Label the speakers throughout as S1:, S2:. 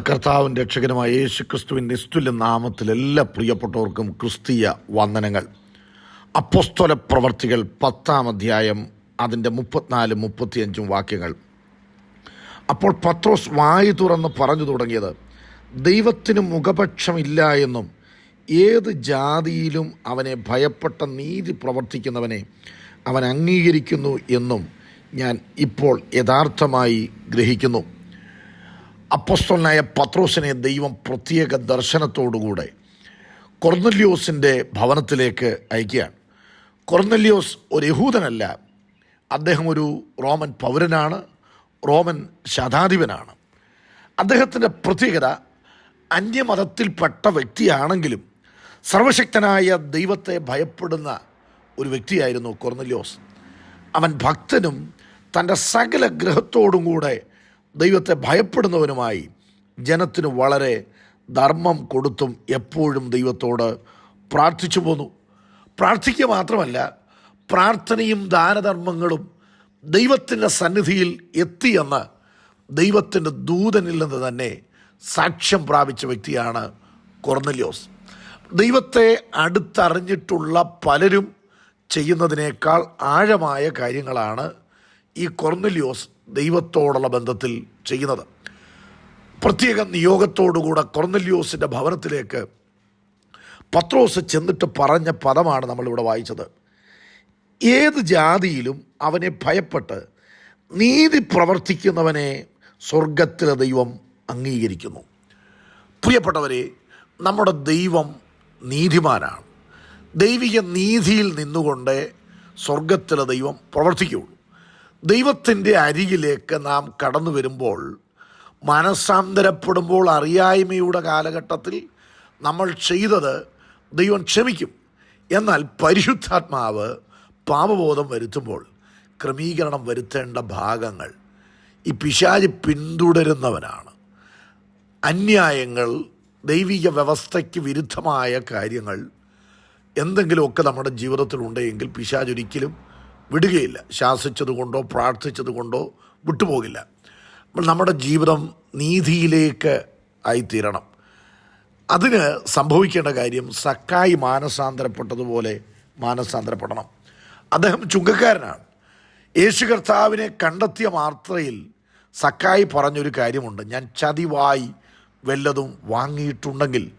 S1: നമ്മുടെ കർത്താവും രക്ഷകനുമായ യേശു ക്രിസ്തുവിൻ നിസ്തുല്യ നാമത്തിൽ എല്ലാ പ്രിയപ്പെട്ടവർക്കും ക്രിസ്തീയ വന്ദനങ്ങൾ. അപ്പോസ്തോല പ്രവർത്തികൾ പത്താം അധ്യായം അതിന്റെ മുപ്പത്തിനാല് മുപ്പത്തിയഞ്ചും വാക്യങ്ങൾ. അപ്പോൾ പത്രോസ് വായു തുറന്ന് പറഞ്ഞു തുടങ്ങിയത് ദൈവത്തിന് മുഖപക്ഷമില്ല എന്നും ഏത് ജാതിയിലും അവനെ ഭയപ്പെട്ട നീതി പ്രവർത്തിക്കുന്നവനെ അവൻ അംഗീകരിക്കുന്നു എന്നും ഞാൻ ഇപ്പോൾ യഥാർത്ഥമായി ഗ്രഹിക്കുന്നു. അപ്പസ്തോലനായ പത്രോസിനെ ദൈവം പ്രത്യേക ദർശനത്തോടുകൂടെ കൊർന്നല്യോസിന്റെ ഭവനത്തിലേക്ക് അയക്കുകയാണ്. കൊർന്നല്യോസ് ഒരു യഹൂദനല്ല. അദ്ദേഹം ഒരു റോമൻ പൗരനാണ്. റോമൻ ശതാധിപനാണ്. അദ്ദേഹത്തിന്റെ പ്രത്യേകത അന്യമതത്തിൽപ്പെട്ട വ്യക്തിയാണെങ്കിലും സർവശക്തനായ ദൈവത്തെ ഭയപ്പെടുന്ന ഒരു വ്യക്തിയായിരുന്നു കൊർന്നല്യോസ്. അവൻ ഭക്തനും തന്റെ സകല ഗ്രഹത്തോടും കൂടെ ദൈവത്തെ ഭയപ്പെടുന്നവനുമായി ജനത്തിന് വളരെ ധർമ്മം കൊടുത്തും എപ്പോഴും ദൈവത്തോട് പ്രാർത്ഥിച്ചു പോന്നു. പ്രാർത്ഥിക്കുക മാത്രമല്ല പ്രാർത്ഥനയും ദാനധർമ്മങ്ങളും ദൈവത്തിന്റെ സന്നിധിയിൽ എത്തിയെന്ന് ദൈവത്തിന്റെ ദൂതനിൽ നിന്ന് തന്നെ സാക്ഷ്യം പ്രാപിച്ച വ്യക്തിയാണ് കൊർന്നലിയോസ്. ദൈവത്തെ അടുത്തറിഞ്ഞിട്ടുള്ള പലരും ചെയ്യുന്നതിനേക്കാൾ ആഴമായ കാര്യങ്ങളാണ് ഈ കൊർന്നിലിയോസ് ദൈവത്തോടുള്ള ബന്ധത്തിൽ ചെയ്യുന്നത്. പ്രത്യേക നിയോഗത്തോടുകൂടെ കൊർന്നിലിയോസിന്റെ ഭവനത്തിലേക്ക് പത്രോസ് ചെന്നിട്ട് പറഞ്ഞ പദമാണ് നമ്മളിവിടെ വായിച്ചത്. ഏത് ജാതിയിലും അവനെ ഭയപ്പെട്ട് നീതി പ്രവർത്തിക്കുന്നവനെ സ്വർഗത്തിലെ ദൈവം അംഗീകരിക്കുന്നു. പ്രിയപ്പെട്ടവരെ നമ്മുടെ ദൈവം നീതിമാനാണ്. ദൈവിക നീതിയിൽ നിന്നുകൊണ്ട് സ്വർഗത്തിലെ ദൈവം പ്രവർത്തിക്കുകയുള്ളൂ. ദൈവത്തിന്റെ അരികിലേക്ക് നാം കടന്നു വരുമ്പോൾ മനസ്സാന്തരപ്പെടുമ്പോൾ അറിയായ്മയുടെ കാലഘട്ടത്തിൽ നമ്മൾ ചെയ്തത് ദൈവം ക്ഷമിക്കും. എന്നാൽ പരിശുദ്ധാത്മാവ് പാപബോധം വരുത്തുമ്പോൾ ക്രമീകരണം വരുത്തേണ്ട ഭാഗങ്ങൾ. ഈ പിശാജ് പിന്തുടരുന്നവനാണ്. അന്യായങ്ങൾ ദൈവിക വ്യവസ്ഥയ്ക്ക് വിരുദ്ധമായ കാര്യങ്ങൾ എന്തെങ്കിലുമൊക്കെ നമ്മുടെ ജീവിതത്തിലുണ്ടെങ്കിൽ പിശാജ് ഒരിക്കലും വിടുകയില്ല. ശാസിച്ചതുകൊണ്ടോ പ്രാർത്ഥിച്ചതുകൊണ്ടോ പ്രാർത്ഥിച്ചത് കൊണ്ടോ വിട്ടുപോകില്ല നമ്മുടെ ജീവിതം നീതിയിലേക്ക് ആയിത്തീരണം. അതിന് സംഭവിക്കേണ്ട കാര്യം സക്കായി മാനസാന്തരപ്പെട്ടതുപോലെ മാനസാന്തരപ്പെടണം. അദ്ദേഹം ചുങ്കക്കാരനാണ്. യേശു കർത്താവിനെ കണ്ടെത്തിയ മാത്രയിൽ സക്കായി പറഞ്ഞൊരു കാര്യമുണ്ട്. ഞാൻ ചതിവായി വല്ലതും വാങ്ങിയിട്ടുണ്ടെങ്കിൽ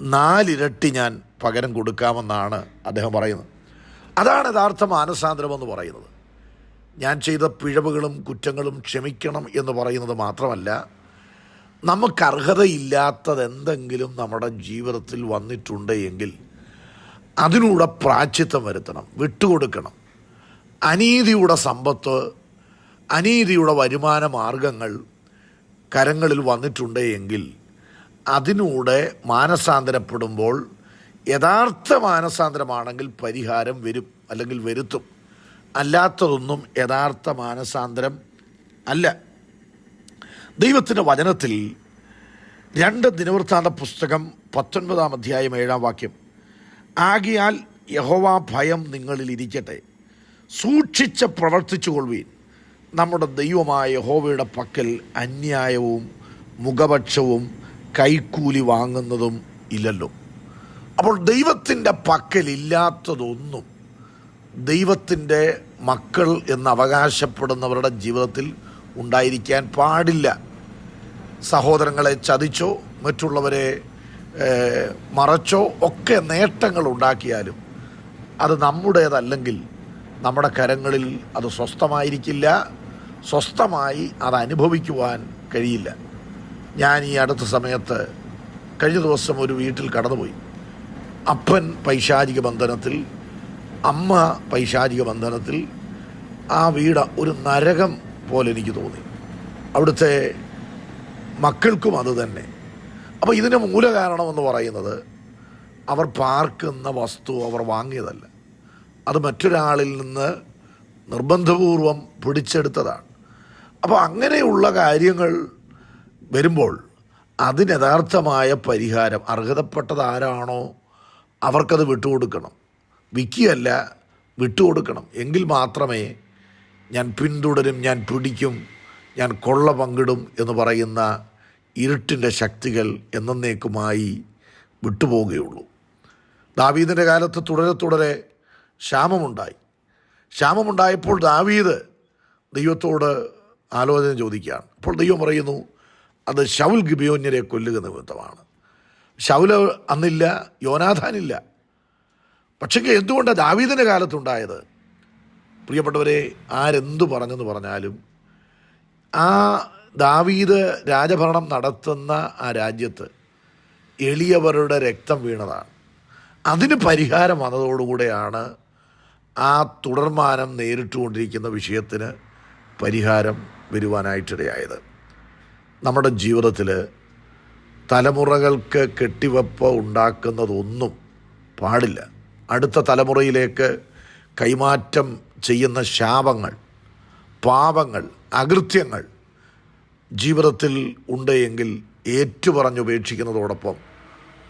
S1: നാലിരട്ടി ഞാൻ പകരം കൊടുക്കാമെന്നാണ് അദ്ദേഹം പറയുന്നത്. അതാണ് യഥാർത്ഥ മാനസാന്തരം എന്ന് പറയുന്നത്. ഞാൻ ചെയ്ത പിഴവുകളും കുറ്റങ്ങളും ക്ഷമിക്കണം എന്ന് പറയുന്നത് മാത്രമല്ല നമുക്ക് അർഹതയില്ലാത്തതെന്തെങ്കിലും നമ്മുടെ ജീവിതത്തിൽ വന്നിട്ടുണ്ട് എങ്കിൽ അതിനൂടെ പ്രാച്യത്വം വരുത്തണം വിട്ടുകൊടുക്കണം. അനീതിയുടെ സമ്പത്ത് അനീതിയുടെ വരുമാന മാർഗങ്ങൾ കരങ്ങളിൽ വന്നിട്ടുണ്ട് എങ്കിൽ അതിനൂടെ മാനസാന്തരപ്പെടുമ്പോൾ യഥാർത്ഥ മാനസാന്തരമാണെങ്കിൽ പരിഹാരം വരും അല്ലെങ്കിൽ വരുത്തും. അല്ലാത്തതൊന്നും യഥാർത്ഥ മാനസാന്തരം അല്ല. ദൈവത്തിന്റെ വചനത്തിൽ രണ്ട് ദിനവൃത്താന്ത പുസ്തകം പത്തൊൻപതാം അധ്യായം ഏഴാം വാക്യം. ആകിയാൽ യഹോവ ഭയം നിങ്ങളിൽ ഇരിക്കട്ടെ. സൂക്ഷിച്ച് പ്രവർത്തിച്ചു കൊള്ളുവീൻ നമ്മുടെ ദൈവമായ യഹോവയുടെ പക്കൽ അന്യായവും മുഖപക്ഷവും കൈക്കൂലി വാങ്ങുന്നതും ഇല്ലല്ലോ. അപ്പോൾ ദൈവത്തിന്റെ പക്കലില്ലാത്തതൊന്നും ദൈവത്തിന്റെ മക്കൾ എന്ന് അവകാശപ്പെടുന്നവരുടെ ജീവിതത്തിൽ ഉണ്ടായിരിക്കാൻ പാടില്ല. സഹോദരങ്ങളെ ചതിച്ചോ മറ്റുള്ളവരെ മറച്ചോ ഒക്കെ നേട്ടങ്ങൾ ഉണ്ടാക്കിയാലും അത് നമ്മുടേതല്ലെങ്കിൽ നമ്മുടെ കരങ്ങളിൽ അത് സ്വസ്ഥമായിരിക്കില്ല. സ്വസ്ഥമായി അത് അനുഭവിക്കുവാൻ കഴിയില്ല. ഞാൻ ഈ അടുത്ത സമയത്ത് കഴിഞ്ഞ ദിവസം ഒരു വീട്ടിൽ കടന്നുപോയി. അപ്പൻ പൈശാചിക ബന്ധനത്തിൽ അമ്മ പൈശാചിക ബന്ധനത്തിൽ ആ വീട് ഒരു നരകം പോലെ എനിക്ക് തോന്നി. അവിടുത്തെ മക്കൾക്കും അത് തന്നെ. അപ്പോൾ ഇതിന് മൂലകാരണമെന്ന് പറയുന്നത് അവർ പാർക്കുന്ന വസ്തു അവർ വാങ്ങിയതല്ല. അത് മറ്റൊരാളിൽ നിന്ന് നിർബന്ധപൂർവം പിടിച്ചെടുത്തതാണ്. അപ്പോൾ അങ്ങനെയുള്ള കാര്യങ്ങൾ വരുമ്പോൾ അതിന് യഥാർത്ഥമായ പരിഹാരം അർഹതപ്പെട്ടത് ആരാണോ അവർക്കത് വിട്ടുകൊടുക്കണം. വിൽക്കുകയല്ല വിട്ടുകൊടുക്കണം. എങ്കിൽ മാത്രമേ ഞാൻ പിന്തുടരും ഞാൻ പിടിക്കും ഞാൻ കൊള്ള പങ്കിടും എന്ന് പറയുന്ന ഇരുട്ടിന്റെ ശക്തികൾ എന്നേക്കുമായി വിട്ടുപോവുകയുള്ളൂ. ദാവീദിന്റെ കാലത്ത് തുടരെ തുടരെ ക്ഷാമമുണ്ടായി. ക്ഷാമമുണ്ടായപ്പോൾ ദാവീദ് ദൈവത്തോട് ആലോചന ചോദിക്കുകയാണ്. അപ്പോൾ ദൈവം പറയുന്നു അത് ഷൗൽ ഗിബിയോന്യരെ കൊല്ലുക നിമിത്തമാണ്. ഷൗല അന്നില്ല യോനാഥാനില്ല. പക്ഷേ എന്തുകൊണ്ടാണ് ദാവീദിന്റെ കാലത്തുണ്ടായത്? പ്രിയപ്പെട്ടവരെ ആരെന്തു പറഞ്ഞെന്ന് പറഞ്ഞാലും ആ ദാവീദ് രാജഭരണം നടത്തുന്ന ആ രാജ്യത്ത് എളിയവരുടെ രക്തം വീണതാണ്. അതിന് പരിഹാരം വന്നതോടുകൂടെയാണ് ആ തുടർമാനം നേരിട്ടുകൊണ്ടിരിക്കുന്ന വിഷയത്തിന് പരിഹാരം വരുവാനായിട്ടിടയായത്. നമ്മുടെ ജീവിതത്തിൽ തലമുറകൾക്ക് കെട്ടിവെപ്പ് ഉണ്ടാക്കുന്നതൊന്നും പാടില്ല. അടുത്ത തലമുറയിലേക്ക് കൈമാറ്റം ചെയ്യുന്ന ശാപങ്ങൾ പാപങ്ങൾ അകൃത്യങ്ങൾ ജീവിതത്തിൽ ഉണ്ട് എങ്കിൽ ഏറ്റുപറഞ്ഞുപേക്ഷിക്കുന്നതോടൊപ്പം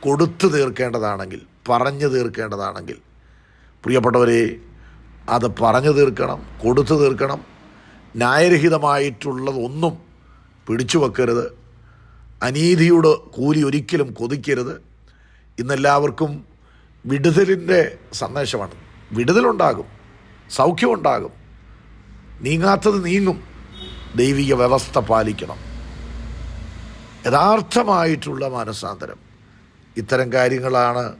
S1: കൊടുത്തു തീർക്കേണ്ടതാണെങ്കിൽ പറഞ്ഞു തീർക്കേണ്ടതാണെങ്കിൽ പ്രിയപ്പെട്ടവരെ അത് പറഞ്ഞു തീർക്കണം കൊടുത്തു തീർക്കണം. ന്യായരഹിതമായിട്ടുള്ളതൊന്നും പിടിച്ചു വെക്കരുത്. അനീതിയുടെ കൂലി ഒരിക്കലും കൊതിക്കരുത്. ഇന്നെല്ലാവർക്കും വിടുതലിന്റെ സന്ദേശമാണ്. വിടുതലുണ്ടാകും സൗഖ്യമുണ്ടാകും. നീങ്ങാത്തത് നീങ്ങും. ദൈവിക വ്യവസ്ഥ പാലിക്കണം. യഥാർത്ഥമായിട്ടുള്ള മനസ്സാന്തരം. ഇത്തരം കാര്യങ്ങളാണ്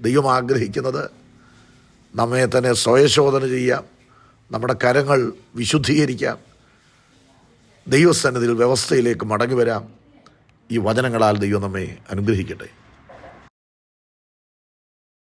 S1: ദൈവം ആഗ്രഹിക്കുന്നത്. നമ്മെ തന്നെ സ്വയശോധന ചെയ്യാം. നമ്മുടെ കരങ്ങൾ വിശുദ്ധീകരിക്കാം. ദൈവസന്നിധിയിൽ വ്യവസ്ഥയിലേക്ക് മടങ്ങി വരാം. ഈ വചനങ്ങളാൽ ദൈവം നമ്മെ അനുഗ്രഹിക്കട്ടെ.